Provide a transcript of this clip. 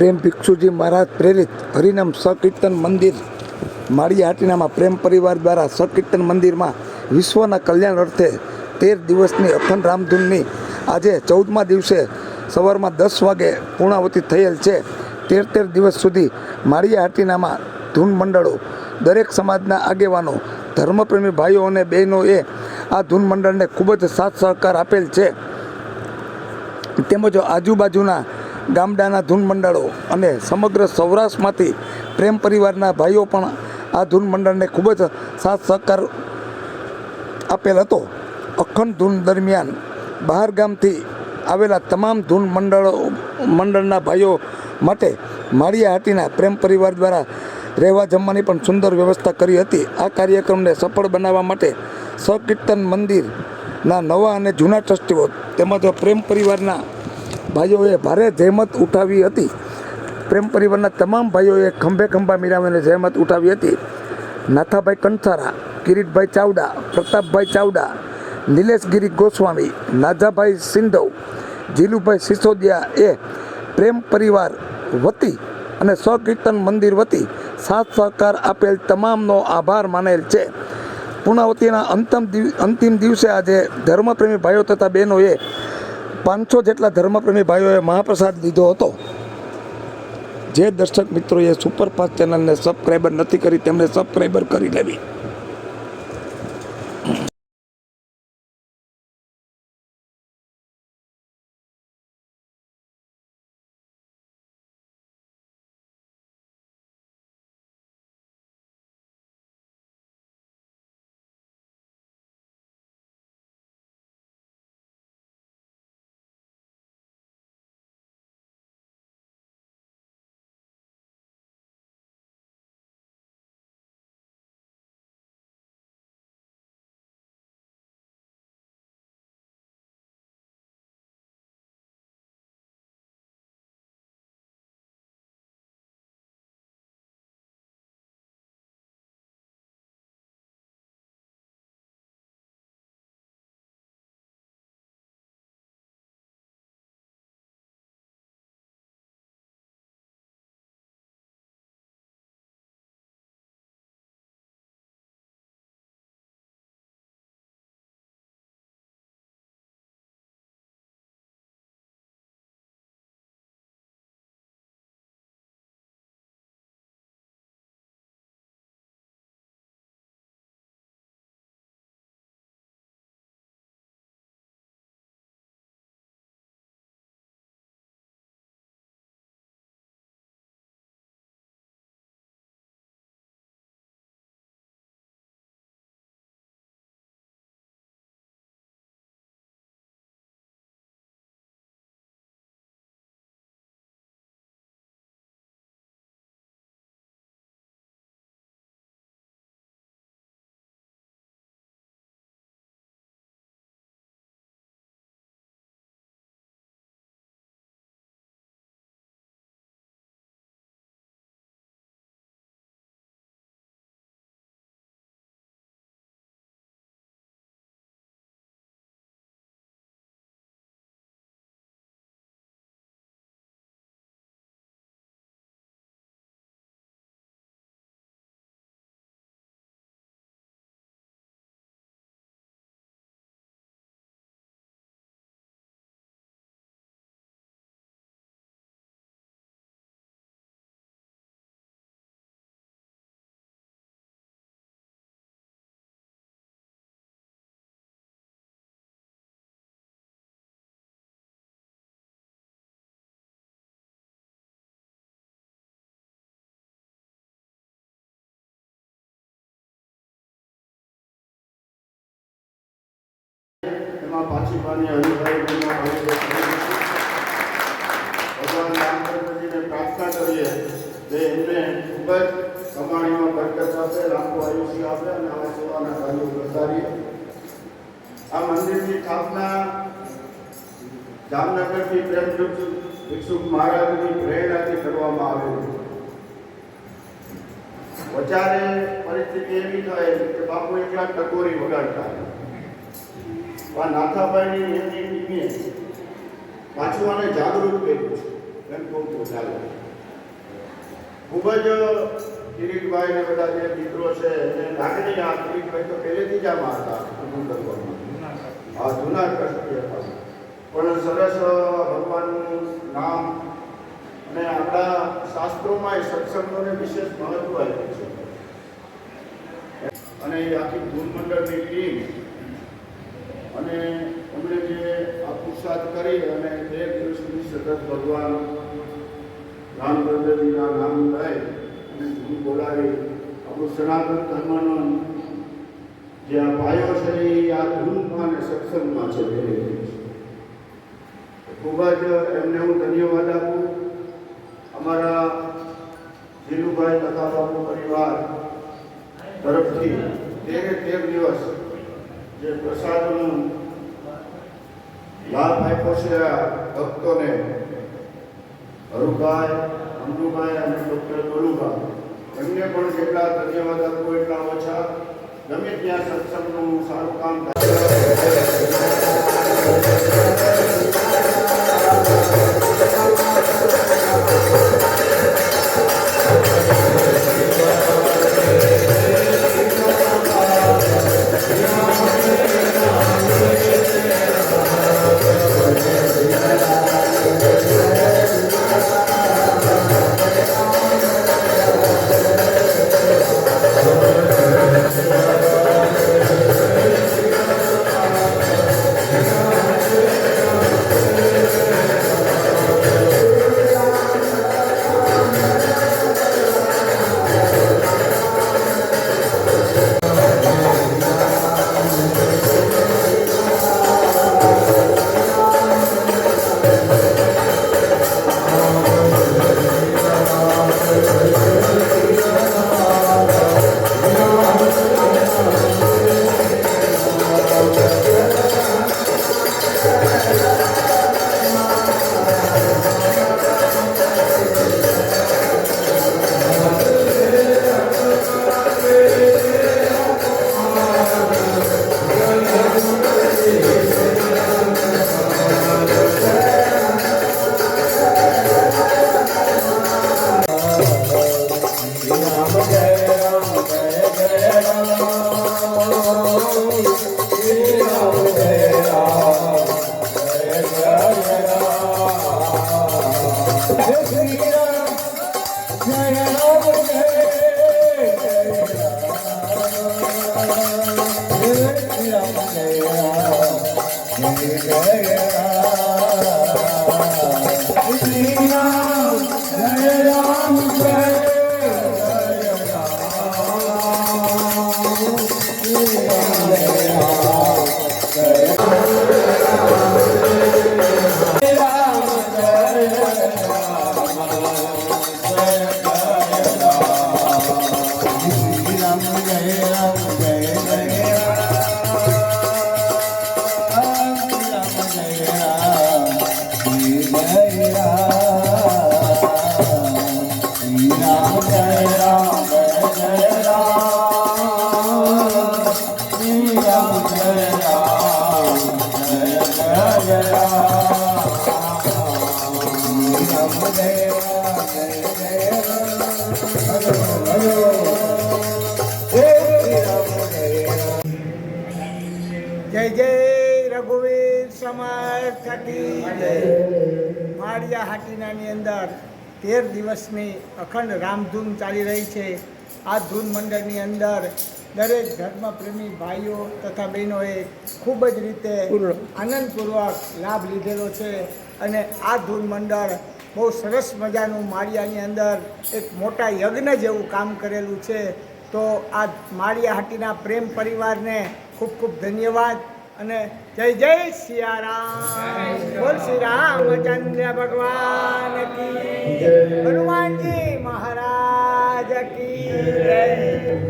પ્રેમ ભિક્ષુજી મહારાજ પ્રેરિત હરિનામ સકીર્તન મંદિર માળિયા હાટીનામાં પ્રેમ પરિવાર દ્વારા સકીર્તન મંદિરમાં વિશ્વના કલ્યાણ અર્થે તેર દિવસની અખંડ રામધૂનની આજે ચૌદમા દિવસે સવારમાં દસ વાગે પૂર્ણાવતી થયેલ છે. તેર તેર દિવસ સુધી માળિયા હાટીનામાં ધૂન મંડળો, દરેક સમાજના આગેવાનો, ધર્મપ્રેમી ભાઈઓ અને બહેનોએ આ ધૂન મંડળને ખૂબ જ સાથ સહકાર આપેલ છે. તેમજ આજુબાજુના ગામડાના ધૂન મંડળો અને સમગ્ર સૌરાષ્ટ્રમાંથી પ્રેમ પરિવારના ભાઈઓ પણ આ ધૂન મંડળને ખૂબ જ સાથ સહકાર આપેલ હતો. અખંડ ધૂન દરમિયાન બહાર ગામથી આવેલા તમામ ધૂન મંડળો, મંડળના ભાઈઓ માટે માળિયા હાટીના પ્રેમ પરિવાર દ્વારા રહેવા જમવાની પણ સુંદર વ્યવસ્થા કરી હતી. આ કાર્યક્રમને સફળ બનાવવા માટે સકીર્તન મંદિરના નવા અને જૂના ટ્રસ્ટીઓ તેમજ પ્રેમ પરિવારના ભાઈઓએ ભારે જહેમત ઉઠાવી હતી. પ્રેમ પરિવારના તમામ ભાઈઓએ ખંભે ખંભા મિલાવીને જહેમત ઉઠાવી હતી. નાથાભાઈ કંસારા કિરીટભાઈ ચાવડા, પ્રતાપભાઈ ચાવડા, નિલેશગીરી ગોસ્વામી, નાજાભાઈ સિંધવ, જીલુભાઈ સિસોદિયા એ પ્રેમ પરિવાર વતી અને સ્વકીર્તન મંદિર વતી સાથ સહકાર આપેલ તમામનો આભાર માનેલ છે. પૂર્ણાવતીના અંતિમ અંતિમ દિવસે આજે ધર્મપ્રેમી ભાઈઓ તથા બહેનોએ પાંચસો જેટલા ધર્મપ્રેમી ભાઈઓએ મહાપ્રસાદ લીધો હતો. જે દર્શક મિત્રોએ સુપરફાસ્ટ ચેનલને સબસ્ક્રાઈબર નથી કરી, તેમણે સબસ્ક્રાઈબર કરી લેવી. એમાં પાછી પાની ભગવાન રામચંદ્રજીને પ્રાર્થના કરીએ. તે એમને ખૂબ જ કમાણીમાં બરકત આપે લાંબુ આયુષ્ય આપે અને આ સેવાના કાર્યો કરતા આ મંદિરની સ્થાપના જામનગરથી પ્રેમયુક્ત ભિક્ષુ ભિક્ષુક મહારાજની પ્રેરણાથી કરવામાં આવેલી વચારે પરિસ્થિતિ એવી થાય કે બાપુ એકલા ટકોરી વગાડતા. આ નાથાભાઈની એમની ટીમે પાછું આને જાગૃત કર્યું છે. એમ કહું તો ચાલે. ખૂબ જ કિરીટભાઈ ને બધા જે મિત્રો છે એને લાગણી આ કિરીટભાઈ તો પહેલેથી જ આમાં હતા ઊભું આ જૂના કષ્ટી હતા. પણ સરસ ભગવાનનું નામ અને આપણા શાસ્ત્રોમાં સત્સંગોને વિશેષ મહત્વ આપ્યું છે. અને આખી ધૂન મંડળની ટીમ અને એમણે જે આ પુરુષાર્થ કરી અને બે દિવસ સુધી સતત ભગવાન રામચંદ્રજીના નામ લઈ અને ગુરુ બોલાવી. આપણું સનાતન ધર્મનો જે આ ભાઈઓ છે એ આ ધૂનમાં અને સત્સંગમાં છે ખૂબ જ એમને હું ધન્યવાદ આપું. અમારા ધીરુભાઈ તથા બાપુ પરિવાર તરફથી તેરે તેર દિવસ જે પ્રસાદનું લાભ આપ્યો છે આ ભક્તોને હરુભાઈ અમરુભાઈ અને ડૉક્ટર ગોલુભાઈ એમને પણ જેટલા ધન્યવાદ આપો એટલા ઓછા. ગમે ત્યાં સત્સંગનું સારું કામ થાય. Yeah. જય જય રઘુવીર સમર્થ કી જય. માળિયા હાટીનાની અંદર તેર દિવસની અખંડ રામધૂન ચાલી રહી છે. આ ધૂન મંડળની અંદર દરેક ધર્મપ્રેમી ભાઈઓ તથા બહેનોએ ખૂબ જ રીતે આનંદપૂર્વક લાભ લીધેલો છે અને આ ધૂન મંડળ બહુ સરસ મજાનું માળિયાની અંદર એક મોટા યજ્ઞ જેવું કામ કરેલું છે. તો આ માળિયા હાટીના પ્રેમ પરિવારને ખૂબ ખૂબ ધન્યવાદ અને જય જય સિયારામ. બોલ શ્રી રામચંદ્ર ભગવાન કી હનુમાનજી મહારાજ કી જય.